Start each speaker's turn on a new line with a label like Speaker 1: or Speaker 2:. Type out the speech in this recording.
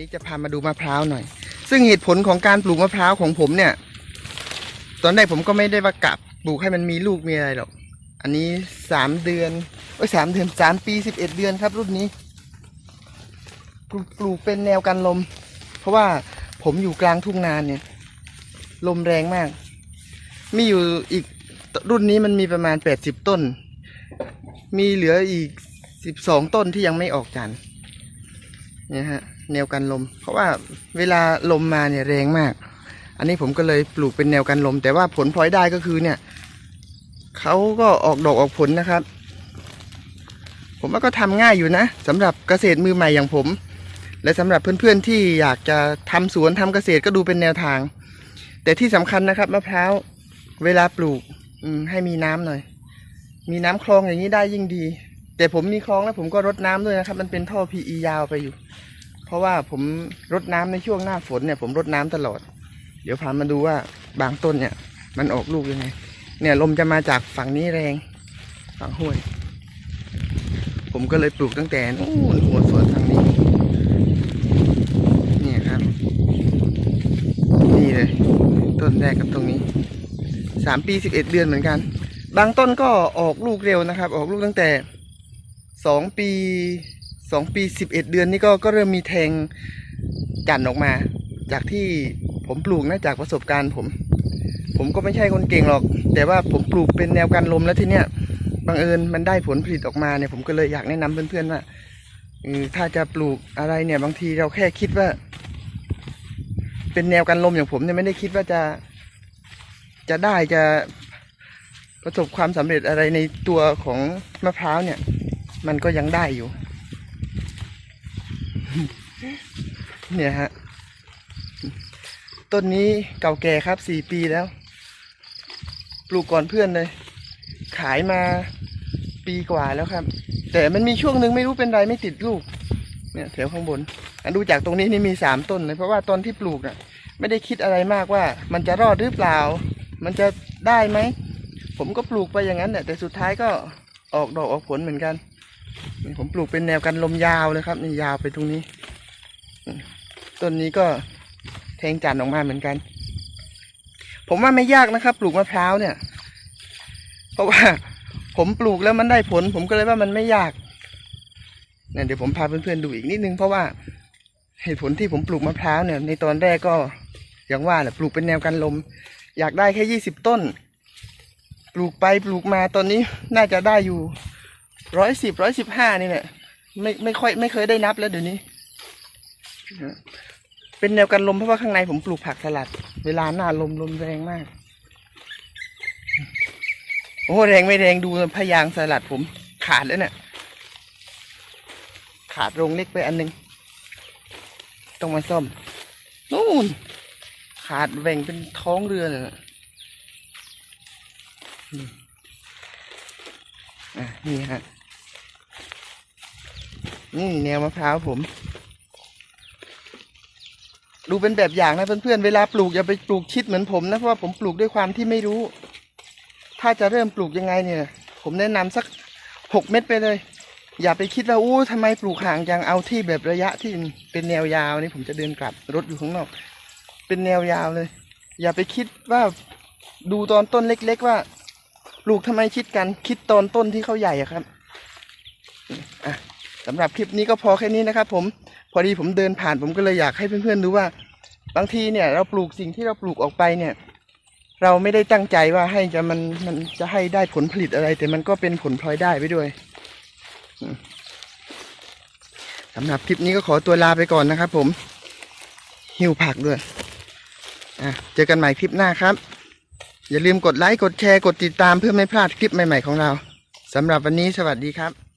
Speaker 1: นี้จะพามาดูมะพร้าวหน่อย ซึ่งเหตุผลของการปลูกมะพร้าวของผมเนี่ย ตอนแรกผมก็ไม่ได้ว่ากะปลูกให้มันมีลูกมีอะไรหรอก อันนี้สามเดือนเอ้ยสามเดือนสามปีสิบเอ็ดเดือนครับ รุ่นนี้ปลูกปลูกเป็นแนวกันลม เพราะว่าผมอยู่กลางทุ่งนาเนี่ย ลมแรงมาก มีอยู่อีกรุ่นนี้มันมีประมาณแปดสิบต้น มีเหลืออีกสิบสองต้นที่ยังไม่ออกจันเนี่ยฮะ แนวกันลม เพราะว่าเวลาลมมาเนี่ยแรงมาก อันนี้ผมก็เลยปลูกเป็นแนวกันลม แต่ว่าผลพลอยได้ก็คือเนี่ยเขาก็ออกดอกออกผลนะครับ ผมว่าก็ทำง่ายอยู่นะสำหรับเกษตรมือใหม่อย่างผม และสำหรับเพื่อนๆที่อยากจะทำสวนทำเกษตรก็ดูเป็นแนวทาง แต่ที่สำคัญนะครับมะพร้าวเวลาปลูกอืให้มีน้ำหน่อย มีน้ำคลองอย่างนี้ได้ยิ่งดี แต่ผมมีคลองแล้วผมก็รดน้ำด้วยนะครับ มันเป็นท่อ PE ยาวไปอยู่ เพราะว่าผมรดน้ำในช่วงหน้าฝนเนี่ย ผมรดน้ำตลอด เดี๋ยวพามาดูว่าบางต้นเนี่ย มันออกลูกยังไง เนี่ยลมจะมาจากฝั่งนี้แรง ฝั่งห้วย ผมก็เลยปลูกตั้งแต่นู่นหัวสวนทางนี้เนี่ยครับ นี่เลย ต้นแรกกับตรงนี้สามปีสิบเอ็ดเดือนเหมือนกัน บางต้นก็ออกลูกเร็วนะครับ ออกลูกตั้งแต่สองปี สองปีสิบเอ็ดเดือนนี่ก็ก็เริ่มมีแทงจันออกมา จากที่ผมปลูกนะจากประสบการณ์ผม ผมก็ไม่ใช่คนเก่งหรอก แต่ว่าผมปลูกเป็นแนวกันลมแล้วทีเนี้ยบังเอิญมันได้ผลผลิตออกมาเนี่ยผมก็เลยอยากแนะนำเพื่อนๆว่าถ้าจะปลูกอะไรเนี่ย บางทีเราแค่คิดว่า เป็นแนวกันลมอย่างผมเนี่ยไม่ได้คิดว่าจะ จะได้จะประสบความสำเร็จอะไรในตัวของมะพร้าวเนี่ย มันก็ยังได้อยู่ เนี่ยฮะ ต้นนี้เก่าแก่ครับสี่ปีแล้ว ปลูกก่อนเพื่อนเลย ขายมาปีกว่าแล้วครับ แต่มันมีช่วงหนึ่งไม่รู้เป็นไรไม่ติดลูก เนี่ยแถวข้างบนอันดูจากตรงนี้นี่มีสามต้นเลยเพราะว่าตอนที่ปลูกอะ ไม่ได้คิดอะไรมากว่า มันจะรอดหรือเปล่า มันจะได้ไหม ผมก็ปลูกไปอย่างนั้นแหละแต่สุดท้ายก็ออกดอกออกผลเหมือนกัน ผมปลูกเป็นแนวกันลมยาวเลยครับนี่ยาวไปตรงนี้ ต้นนี้ก็แทงจันออกมาเหมือนกัน ผมว่าไม่ยากนะครับ ปลูกมะพร้าวเนี่ย เพราะว่า ผมปลูกแล้วมันได้ผล ผมก็เลยว่ามันไม่ยากเนี่ยเดี๋ยวผมพาเพื่อนๆดูอีกนิดนึงเพราะว่าเหตุผลที่ผมปลูกมะพร้าวเนี่ย ในตอนแรกก็อย่างว่าแหละปลูกเป็นแนวกันลม อยากได้แค่ยี่สิบต้น ปลูกไปปลูกมาตอนนี้น่าจะได้อยู่ ร้อยสิบร้อยสิบห้านี่แหละไม่ไม่ค่อยไม่เคยได้นับแล้วเดี๋ยวนี้ เป็นแนวกันลมเพราะว่าข้างในผมปลูกผักสลัด เวลาหน้าลมลมแรงมาก โอ้แรงไม่แรงดูพยางสลัดผมขาดแล้วเนี่ยขาดโรงเล็กไปอันหนึง ต้องมาซ่อม นู่น ขาดแหว่งเป็นท้องเรือเลยนะอะนี่ฮะ นี่แนวมะพร้าวผม ดูเป็นแบบอย่างนะเพื่อนๆเวลาปลูกอย่าไปปลูกชิดเหมือนผมนะเพราะว่าผมปลูกด้วยความที่ไม่รู้ ถ้าจะเริ่มปลูกยังไงเนี่ย ผมแนะนำสักหกเม็ดไปเลย อย่าไปคิดว่าอู้ทำไมปลูกห่างจังเอาที่แบบระยะที่เป็นแนวยาวนี่ผมจะเดินกลับรถอยู่ข้างนอก เป็นแนวยาวเลย อย่าไปคิดว่าดูตอนต้นเล็ก ๆ ว่าปลูกทำไมชิดกันคิดตอนต้นที่เขาใหญ่อะครับอะ สำหรับคลิปนี้ก็พอแค่นี้นะครับผมพอดีผมเดินผ่านผมก็เลยอยากให้เพื่อนๆดูว่า บางทีเนี่ย เราปลูกสิ่งที่เราปลูกออกไปเนี่ย เราไม่ได้ตั้งใจว่าให้จะมันมันจะให้ได้ผลผลิตอะไร แต่มันก็เป็นผลพลอยได้ไปด้วยสำหรับคลิปนี้ก็ขอตัวลาไปก่อนนะครับผมหิวผักด้วยอะเจอกันใหม่คลิปหน้าครับ อย่าลืมกดไลค์กดแชร์กดติดตามเพื่อไม่พลาดคลิปใหม่ๆของเราสำหรับวันนี้สวัสดีครับ